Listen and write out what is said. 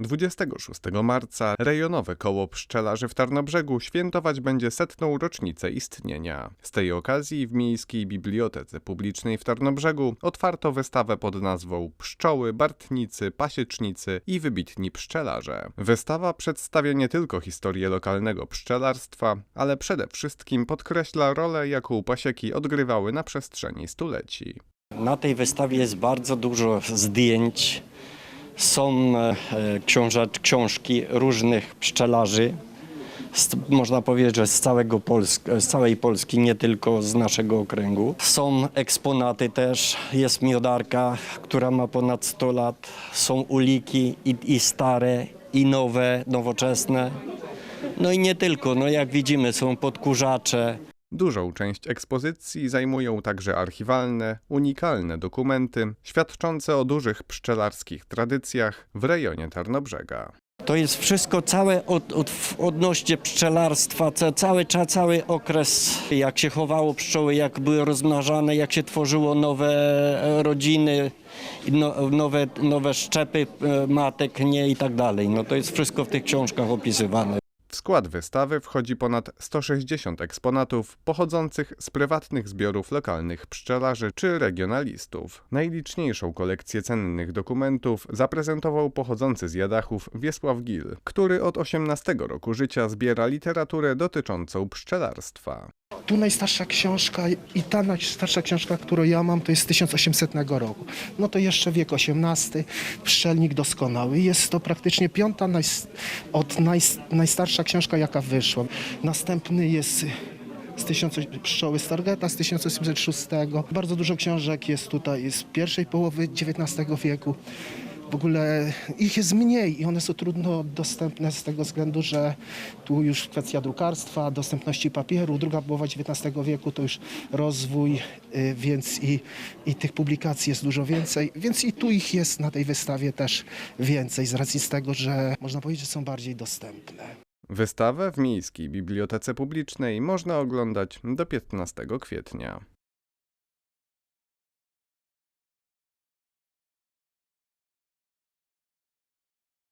26 marca rejonowe koło pszczelarzy w Tarnobrzegu świętować będzie setną rocznicę istnienia. Z tej okazji w Miejskiej Bibliotece Publicznej w Tarnobrzegu otwarto wystawę pod nazwą Pszczoły, Bartnicy, Pasiecznicy i wybitni pszczelarze. Wystawa przedstawia nie tylko historię lokalnego pszczelarstwa, ale przede wszystkim podkreśla rolę, jaką pasieki odgrywały na przestrzeni stuleci. Na tej wystawie jest bardzo dużo zdjęć. Są e, książek, książki różnych pszczelarzy. Można powiedzieć, że z, całego Polsk, z całej Polski, nie tylko z naszego okręgu. Są eksponaty też. Jest miodarka, która ma ponad 100 lat. Są uliki i, i stare, i nowe, nowoczesne. No i nie tylko. No jak widzimy, są podkurzacze. Dużą część ekspozycji zajmują także archiwalne, unikalne dokumenty świadczące o dużych pszczelarskich tradycjach w rejonie Tarnobrzega. To jest wszystko całe od, od, odnośnie pszczelarstwa, ca, cały, cały okres, jak się chowało pszczoły, jak były rozmnażane, jak się tworzyło nowe e, rodziny, no, nowe, nowe szczepy e, matek, nie i tak dalej. No to jest wszystko w tych książkach opisywane. Skład wystawy wchodzi ponad 160 eksponatów pochodzących z prywatnych zbiorów lokalnych pszczelarzy czy regionalistów. Najliczniejszą kolekcję cennych dokumentów zaprezentował pochodzący z Jadachów Wiesław Gil, który od 18 roku życia zbiera literaturę dotyczącą pszczelarstwa. Tu najstarsza książka i ta najstarsza książka, którą ja mam, to jest z 1800 roku. No to jeszcze wiek XVIII, pszczelnik doskonały. Jest to praktycznie piąta od najs- najstarsza książka, jaka wyszła. Następny jest z 1000 pszczoły Stargeta z 1806. Bardzo dużo książek jest tutaj z pierwszej połowy XIX wieku. W ogóle ich jest mniej i one są trudno dostępne z tego względu, że tu już kwestia drukarstwa, dostępności papieru, druga połowa XIX wieku to już rozwój, y, więc i, i tych publikacji jest dużo więcej, więc i tu ich jest na tej wystawie też więcej z racji z tego, że można powiedzieć, że są bardziej dostępne. Wystawę w Miejskiej Bibliotece Publicznej można oglądać do 15 kwietnia.